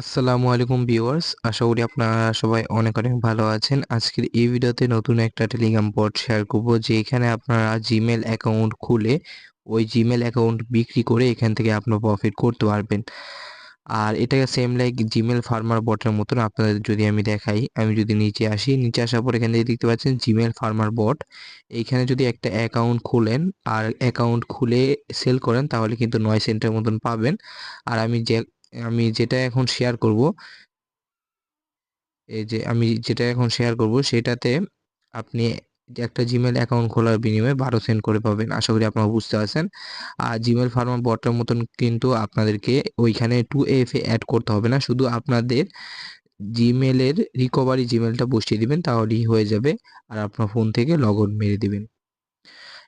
আসসালামু আলাইকুম ভিউয়ার্স, আশা করি আপনারা সবাই অনেক অনেক ভালো আছেন। আজকের এই ভিডিওতে নতুন একটা টেলিগ্রাম বট শেয়ার করব যে এখানে আপনারা জিমেল অ্যাকাউন্ট খুলে ওই জিমেল অ্যাকাউন্ট বিক্রি করে এখান থেকে আপনার প্রফিট করতে পারবেন। আর এটাকে সেম লাইক জিমেল ফার্মার বটের মতন আপনাদের যদি আমি দেখাই, আমি যদি নিচে আসি, নিচে আসার পর এখান থেকে দেখতে পাচ্ছেন জিমেল ফার্মার বট এইখানে যদি একটা অ্যাকাউন্ট খুলেন, আর অ্যাকাউন্ট খুলে সেল করেন, তাহলে কিন্তু নয় সেন্টের মতন পাবেন। আর আমি যে আমি যেটা এখন শেয়ার করব, এই যে আমি যেটা এখন শেয়ার করব, সেটাতে আপনি একটা জিমেল অ্যাকাউন্ট খোলার বিনিময়ে বারো সেন্ট করে পাবেন। আশা করি আপনারা বুঝতে পারছেন। আর জিমেল ফার্মার বটার মতন কিন্তু আপনাদেরকে ওইখানে টু এফ এ অ্যাড করতে হবে না। শুধু আপনাদের জিমেলের রিকভারি জিমেলটা বসিয়ে দিবেন, তাহলেই হয়ে যাবে। আর আপনার ফোন থেকে লগ মেরে দিবেন।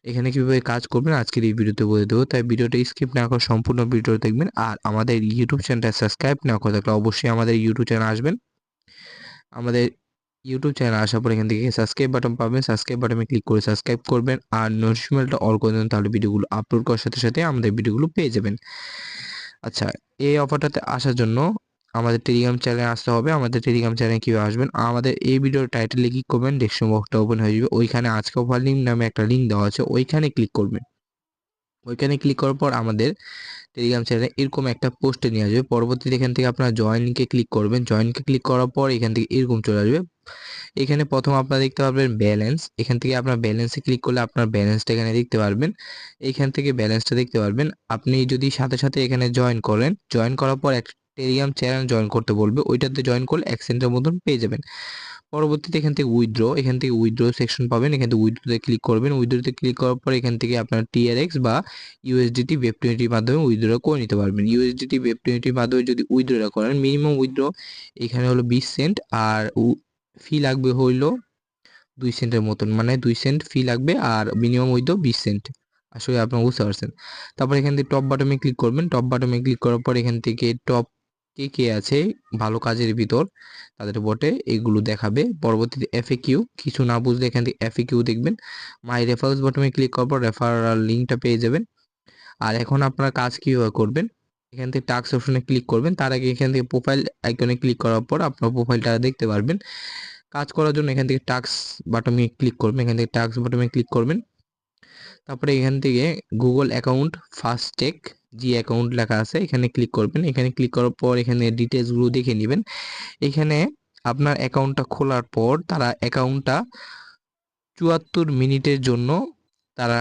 এখানে কীভাবে কাজ করবেন, আজকের এই ভিডিওতে বলে দেবো। তাই ভিডিওটা স্কিপ না করে সম্পূর্ণ ভিডিও দেখবেন। আর আমাদের ইউটিউব চ্যানেলটা সাবস্ক্রাইব না করে থাকলে অবশ্যই আমাদের ইউটিউব চ্যানেল আসবেন। আমাদের ইউটিউব চ্যানেল আসার পর এখান থেকে সাবস্ক্রাইব বাটন পাবেন। সাবস্ক্রাইব বাটনে ক্লিক করে সাবস্ক্রাইব করবেন। আর নোটিফিকেশনটা অল করে দেবেন তাহলে ভিডিওগুলো আপলোড করার সাথে সাথে আমাদের ভিডিওগুলো পেয়ে যাবেন। আচ্ছা এই অফারটাতে আসার জন্য আমাদের টেলিগ্রাম চ্যানেলে আসতে হবে। আমাদের টেলিগ্রাম চ্যানেলে কীভাবে আসবেন? আমাদের এই ভিডিওর টাইটেলে ক্লিক করবেন ডেস্কশন বক্সটা ওপেন হয়ে যাবে। ওইখানে আজকে অফার লিঙ্ক নামে একটা লিঙ্ক দেওয়া আছে, ওইখানে ক্লিক করবেন। ওইখানে ক্লিক করার পর আমাদের টেলিগ্রাম চ্যানেলে এরকম একটা পোস্টে নিয়ে আসবে। পরবর্তীতে এখান থেকে আপনারা জয়েনকে ক্লিক করবেন। জয়েনকে ক্লিক করার পর এখান থেকে এরকম চলে আসবে। এখানে প্রথম আপনারা দেখতে পারবেন ব্যালেন্স এখান থেকে আপনার ব্যালেন্সে ক্লিক করলে আপনার ব্যালেন্সটা এখানে দেখতে পারবেন। এখান থেকে ব্যালেন্সটা দেখতে পারবেন। আপনি যদি সাথে সাথে এখানে জয়েন করেন জয়েন করার পর এক টেলিগ্রাম চ্যানেল জয়েন করতে বলবে, ওইটাতে জয়েন করলে এক সেন্টের মতন পেয়ে যাবেন। পরবর্তীতে এখান থেকে উইথড্র এখান থেকে উইথড্র সেকশন পাবেন, এখান থেকে উইথড্রোতে ক্লিক করবেন। উইথড্রোতে ক্লিক করার পর এখান থেকে আপনার টিআরএক্স বা ইউএসডিটি ওয়েব টোয়েন্টির মাধ্যমে উইথড্র করে নিতে পারবেন। ইউএসডিটি ওয়েব টোয়েন্টির মাধ্যমে যদি উইথড্রটা করেন মিনিমাম উইথড্র এখানে হলো বিশ সেন্ট আর ফি লাগবে হইল দুই সেন্টের মতন। মানে দুই সেন্ট ফি লাগবে আর মিনিমাম উইথড্র বিশ সেন্ট আসলে আপনারা বুঝতে পারছেন। তারপর এখান থেকে টপ বাটমে ক্লিক করবেন। টপ বাটমে ক্লিক করার পর এখান থেকে টপ কে কে আছে ভালো কাজের ভিতর, তাদের বটে, এগুলো দেখাবে। পরবর্তীতে এফএ কিউ কিছু না বুঝলে এখান থেকে এফএ কিউ দেখবেন। মাই রেফারেন্স বটমে ক্লিক করার পর রেফারাল লিঙ্কটা পেয়ে যাবেন। আর এখন আপনারা কাজ কীভাবে করবেন? এখান থেকে টাক্স অপশনে ক্লিক করবেন। তার আগে এখান থেকে প্রোফাইল আইকনে ক্লিক করার পর আপনার প্রোফাইলটা দেখতে পারবেন। কাজ করার জন্য এখান থেকে টাক্স বাটমে ক্লিক করবেন। এখান থেকে টাক্স বাটমে ক্লিক করবেন। তারপরে এখান থেকে গুগল অ্যাকাউন্ট ফাস্টেক জি অ্যাকাউন্ট লেখা আছে, এখানে ক্লিক করবেন। এখানে ক্লিক করার পর এখানে ডিটেলসগুলো দেখে নেবেন। এখানে আপনার অ্যাকাউন্টটা খোলার পর তারা অ্যাকাউন্টটা চুয়াত্তর মিনিটের জন্য তারা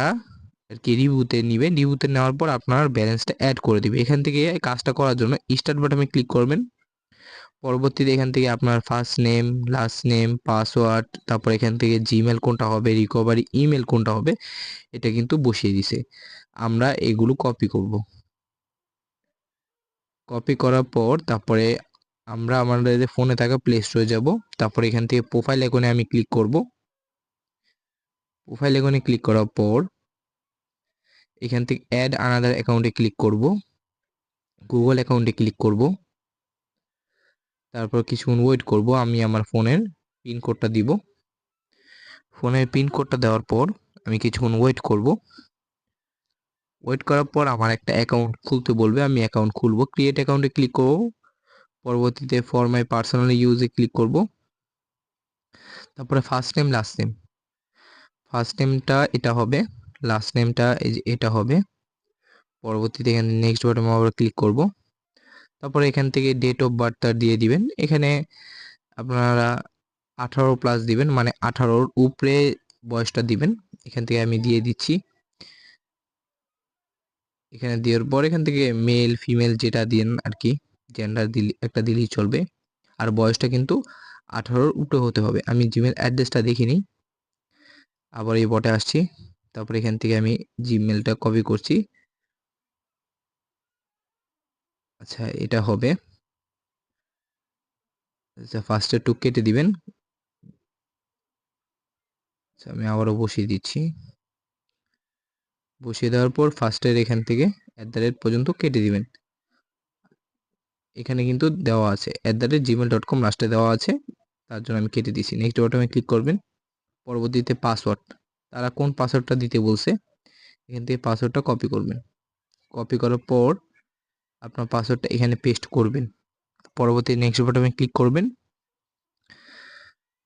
আর কি রিভিউতে নিবে। রিভিউতে নেওয়ার পর আপনার ব্যালেন্সটা অ্যাড করে দিবে। এখান থেকে কাজটা করার জন্য স্টার্ট বাটনে ক্লিক করবেন। পরবর্তীতে এখান থেকে আপনার first name last name password তারপর এখান থেকে জিমেল কোনটা হবে রিকভারি ইমেল কোনটা হবে, এটা কিন্তু বসিয়ে দিছে। আমরা এগুলো কপি করব। কপি করার পর তারপরে আমরা আমাদের ফোনে থাকা প্লে স্টোরে যাব। তারপরে এখান থেকে প্রোফাইল এখানে আমি ক্লিক করব। প্রোফাইল এখানে ক্লিক করার পর এখান থেকে অ্যাড আনাদার অ্যাকাউন্টে ক্লিক করব। গুগল অ্যাকাউন্টে ক্লিক করব। তারপর কিছুক্ষণ ওয়েট করব। আমি আমার ফোনের পিন কোডটা দিব। ফোনের পিন কোডটা দেওয়ার পর আমি কিছুক্ষণ ওয়েট করব। ওয়েট করার পর আমার একটা অ্যাকাউন্ট খুলতে বলবে, আমি অ্যাকাউন্ট খুলবো। ক্রিয়েট অ্যাকাউন্টে ক্লিক করব। পরবর্তীতে ফর মাই পার্সোনাল ইউজে ক্লিক করব। তারপরে first name last name first নেমটা এটা হবে লাস্ট নেমটা এটা হবে। পরবর্তীতে এখানে নেক্সট বাটনে আবার ক্লিক করব। তারপরে এখান থেকে ডেট অফ বার্থটা দিয়ে দিবেন। এখানে আপনারা আঠারো প্লাস দিবেন মানে আঠারোর উপরে বয়সটা দিবেন। এখান থেকে আমি দিয়ে দিচ্ছি। এখানে দেওয়ার পর এখান থেকে মেল ফিমেল যেটা দিন আর কি জেন্ডার দিলে, একটা দিলেই চলবে। আর বয়সটা কিন্তু আঠারোর উপরে হতে হবে। আমি জিমেল অ্যাড্রেসটা দেখিনি। আবার এই বটে আসছি। তারপর এখান থেকে আমি জিমেলটা কপি করছি। আচ্ছা এটা হবে। আচ্ছা ফার্স্টে টুক কেটে দিবেন। আচ্ছা আমি আবারও বসিয়ে দিচ্ছি। বসিয়ে দেওয়ার পর ফার্স্টের এখান থেকে অ্যাট দ্য রেট পর্যন্ত কেটে দিবেন। এখানে কিন্তু দেওয়া আছে at the rate Gmail dot com লাস্টে দেওয়া আছে, তার জন্য আমি কেটে দিচ্ছি নেক্সট বটমে ক্লিক করবেন, পরবর্তীতে পাসওয়ার্ড তারা কোন পাসওয়ার্ডটা দিতে বলছে, এখান থেকে পাসওয়ার্ডটা কপি করবেন। কপি করার পর আপনার পাসওয়ার্ডটা এখানে পেস্ট করবেন। পরবর্তী নেক্সট বাটনে ক্লিক করবেন।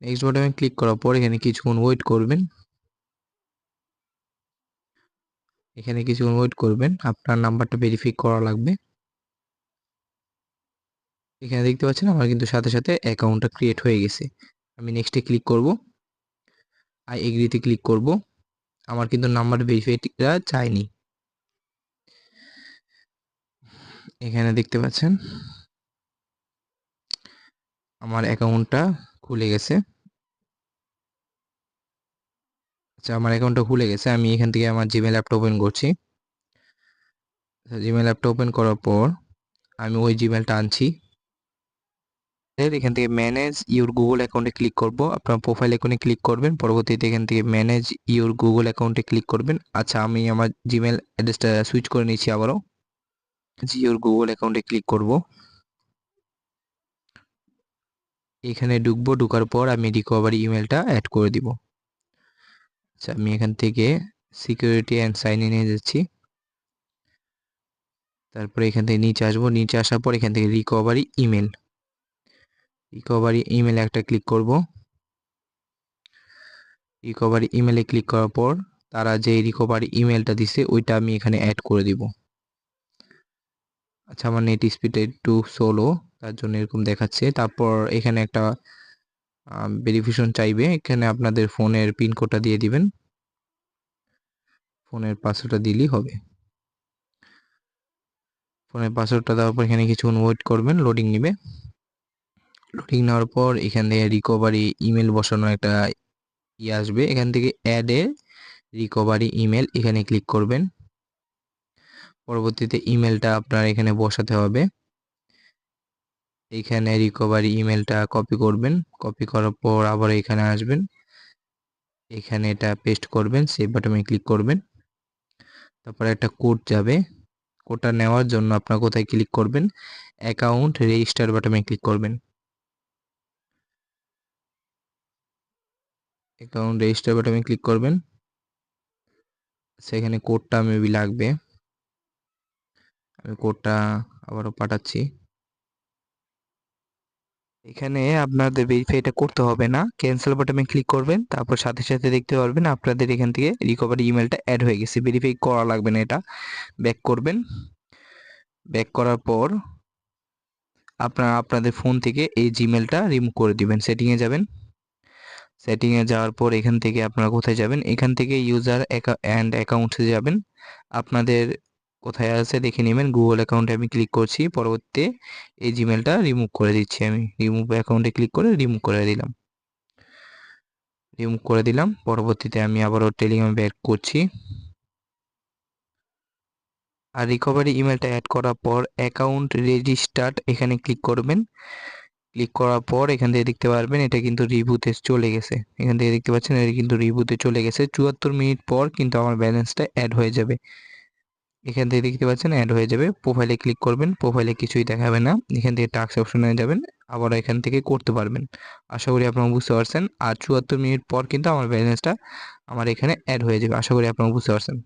নেক্সট বাটনে ক্লিক করার পর এখানে কিছুক্ষণ ওয়েট করবেন। এখানে কিছুক্ষণ ওয়েট করবেন। আপনার নাম্বারটা ভেরিফাই করা লাগবে। এখানে দেখতে পাচ্ছেন আমার কিন্তু সাথে সাথে অ্যাকাউন্টটা ক্রিয়েট হয়ে গেছে। আমি নেক্সটে ক্লিক করব। আই এগ্রিতে ক্লিক করব। আমার কিন্তু নাম্বার ভেরিফাইটা চাইনি এখানে দেখতে পাচ্ছেন। আমার অ্যাকাউন্টটা খুলে গেছে। আচ্ছা আমার অ্যাকাউন্টটা খুলে গেছে। আমি এখান থেকে আমার জিমেল অ্যাপটা ওপেন করছি। জিমেল অ্যাপটা ওপেন করার পর আমি ওই জিমেলটা আনছি। এখান থেকে ম্যানেজ ইউর গুগল অ্যাকাউন্টে ক্লিক করব। আপনার প্রোফাইল অ্যাকাউন্টে ক্লিক করবেন। পরবর্তীতে এখান থেকে ম্যানেজ ইউর গুগল অ্যাকাউন্টে ক্লিক করবেন। আচ্ছা আমি আমার জিমেল অ্যাড্রেসটা সুইচ করে নিচ্ছি আবারও। জিওর গুগল অ্যাকাউন্টে ক্লিক করব। এখানে ঢুকবো। ঢুকার পর আমি রিকভারি ইমেলটা অ্যাড করে দিব। আচ্ছা আমি এখান থেকে সিকিউরিটি অ্যান্ড সাইন ইনে যাচ্ছি। তারপরে এখান থেকে নিচে আসব। নিচে আসার পর এখান থেকে রিকভারি ইমেল রিকভারি ইমেল একটা ক্লিক করব। রিকভারি ইমেলে ক্লিক করার পর তারা যে রিকভারি ইমেলটা দিছে, ওইটা আমি এখানে অ্যাড করে দিব। আচ্ছা আমার নেট স্পিড একটু স্লো তার জন্য এরকম দেখাচ্ছে। তারপর এখানে একটা ভেরিফিকেশন চাইবে। এখানে আপনাদের ফোনের পিন কোডটা দিয়ে দিবেন। ফোনের পাসওয়ার্ডটা দিলেই হবে। ফোনের পাসওয়ার্ডটা দেওয়ার পর এখানে কিছুক্ষণ ওয়েট করবেন লোডিং নেবে। লোডিং নেওয়ার পর এখান থেকে রিকভারি ইমেল বসানো একটা ইয়ে আসবে। এখান থেকে অ্যাডে রিকভারি ইমেল এখানে ক্লিক করবেন। পরবর্তীতে ইমেলটা আপনার এখানে বসাতে হবে। এইখানে রিকভারি ইমেলটা কপি করবেন। কপি করার পর আবার এখানে আসবেন। এখানে এটা পেস্ট করবেন সেভ বাটনে ক্লিক করবেন। তারপরে একটা কোড যাবে। কোডটা নেওয়ার জন্য আপনার কোথায় ক্লিক করবেন? অ্যাকাউন্ট রেজিস্টার বাটনে ক্লিক করবেন। অ্যাকাউন্ট রেজিস্টার বাটনে ক্লিক করবেন। সেখানে কোডটা মেবি লাগবে। আমি কোডটা আবারও পাঠাচ্ছি। এখানে আপনাদের ভেরিফাইটা করতে হবে না। ক্যান্সেল বাটনে ক্লিক করবেন, তারপর সাথে সাথে দেখতে পারবেন আপনাদের এখান থেকে রিকভারি ইমেলটা অ্যাড হয়ে গেছে। ভেরিফাই করা লাগবে না এটা। ব্যাক করবেন। ব্যাক করার পর আপনারা আপনাদের ফোন থেকে এই জিমেলটা রিমুভ করে দিবেন। সেটিংয়ে যাবেন। সেটিংয়ে যাওয়ার পর এখান থেকে আপনারা কোথায় যাবেন? এখান থেকে ইউজার অ্যান্ড অ্যাকাউন্টসে যাবেন। আপনাদের কোথায় আছে দেখে নেবেন। গুগল অ্যাকাউন্টে আমি ক্লিক করছি। পরবর্তীতে এই জিমেলটা রিমুভ করে দিচ্ছি আমি। রিমুভ অ্যাকাউন্টে ক্লিক করে রিমুভ করে দিলাম। রিমুভ করে দিলাম। পরবর্তীতে আমি আবারও টেলিগ্রামে ব্যাক করছি। আর রিকভারি ইমেলটা অ্যাড করার পর অ্যাকাউন্ট রেজিস্টার্ড এখানে ক্লিক করবেন। ক্লিক করার পর এখান থেকে দেখতে পারবেন এটা কিন্তু রিভিউতে চলে গেছে। এখান থেকে দেখতে পাচ্ছেন এটা কিন্তু রিভিউতে চলে গেছে। চুয়াত্তর মিনিট পর কিন্তু আমার ব্যালেন্সটা অ্যাড হয়ে যাবে। এখান থেকে দেখতে পাচ্ছেন অ্যাড হয়ে যাবে। প্রোফাইলে ক্লিক করবেন প্রোফাইলে কিছুই দেখাবে না। এখান থেকে টাক্স অপশনে যাবেন আবার এখান থেকে করতে পারবেন। আশা করি আপনারা বুঝতে পারছেন। আর চুয়াত্তর মিনিট পর কিন্তু আমার ব্যালেন্সটা আমার এখানে অ্যাড হয়ে যাবে। আশা করি আপনারা বুঝতে পারছেন।